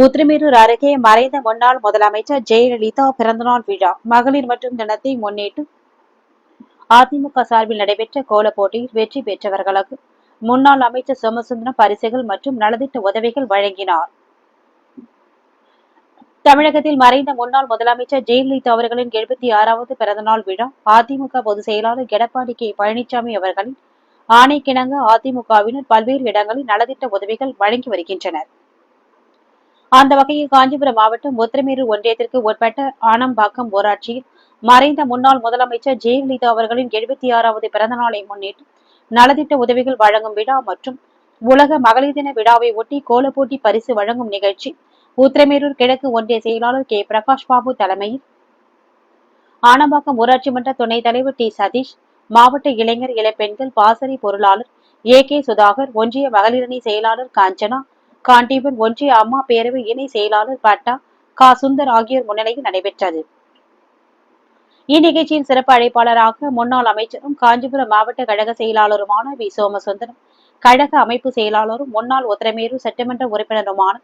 உத்திரமேரூர் அருகே மறைந்த முன்னாள் முதலமைச்சர் ஜெயலலிதா பிறந்தநாள் விழா மகளிர் மற்றும் தினத்தை முன்னிட்டு அதிமுக சார்பில் நடைபெற்ற கோலப் போட்டியில் வெற்றி பெற்றவர்களுக்கு முன்னாள் அமைச்சர் சோமசுந்தரம் பரிசுகள் மற்றும் நலத்திட்ட உதவிகள் வழங்கினார். தமிழகத்தில் மறைந்த முன்னாள் முதலமைச்சர் ஜெயலலிதா அவர்களின் எழுபத்தி ஆறாவது பிறந்தநாள் விழா அதிமுக பொதுச் செயலாளர் எடப்பாடி கே பழனிசாமி அவர்களின் ஆணைக்கிணங்க அதிமுகவினர் பல்வேறு இடங்களில் நலத்திட்ட உதவிகள் வழங்கி வருகின்றனர். அந்த வகையில் காஞ்சிபுரம் மாவட்டம் உத்திரமேரூர் ஒன்றியத்திற்கு உட்பட்ட ஆனம்பாக்கம் ஊராட்சியில் மறைந்த முன்னாள் முதலமைச்சர் ஜெயலலிதா அவர்களின் எழுபத்தி ஆறாவது பிறந்தநாளை முன்னிட்டு நலத்திட்ட உதவிகள் வழங்கும் விழா மற்றும் உலக மகளிர் தின விழாவை ஒட்டி கோலப்போட்டி பரிசு வழங்கும் நிகழ்ச்சி உத்திரமேரூர் கிழக்கு ஒன்றிய செயலாளர் கே. பிரகாஷ் பாபு தலைமையில். ஆனம்பாக்கம் ஊராட்சி மன்ற துணைத் தலைவர் டி. சதீஷ் மாவட்ட இளைஞர் இளப்பெண்கள் பாசறை பொருளாளர் ஏ. கே. சுதாகர் ஒன்றிய மகளிரணி செயலாளர் காஞ்சனா காண்டீபன் ஒன்றிய அம்மா பேரவை இணை செயலாளர் பட்டா கா. சுந்தர் ஆகியோர் முன்னிலையில் நடைபெற்றது. இந்நிகழ்ச்சியில் சிறப்பு அழைப்பாளராக முன்னாள் அமைச்சரும் காஞ்சிபுரம் மாவட்ட கழக செயலாளருமான வி. சோமசுந்தரம் கழக அமைப்பு செயலாளரும் முன்னாள் உத்திரமேரூர் சட்டமன்ற உறுப்பினருமான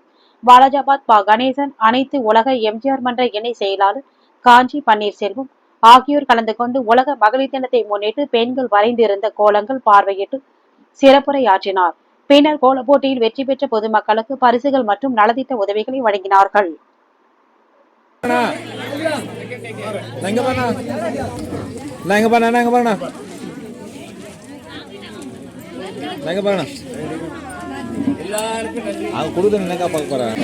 பாலாஜாபாத் பா. கணேசன் அனைத்து உலக எம்ஜிஆர் மன்ற இணை செயலாளர் காஞ்சி பன்னீர்செல்வம் ஆகியோர் கலந்து கொண்டு உலக மகளிர் தினத்தை முன்னிட்டு பெண்கள் வரைந்திருந்த கோலங்கள் பார்வையிட்டு சிறப்புரையாற்றினார். பின்னர் கோலப் போட்டியில் வெற்றி பெற்ற பொதுமக்களுக்கு பரிசுகள் மற்றும் நலத்திட்ட உதவிகளை வழங்கினார்கள். அவன் கொடுத்து என்னக்கா பார்க்க போறேன்.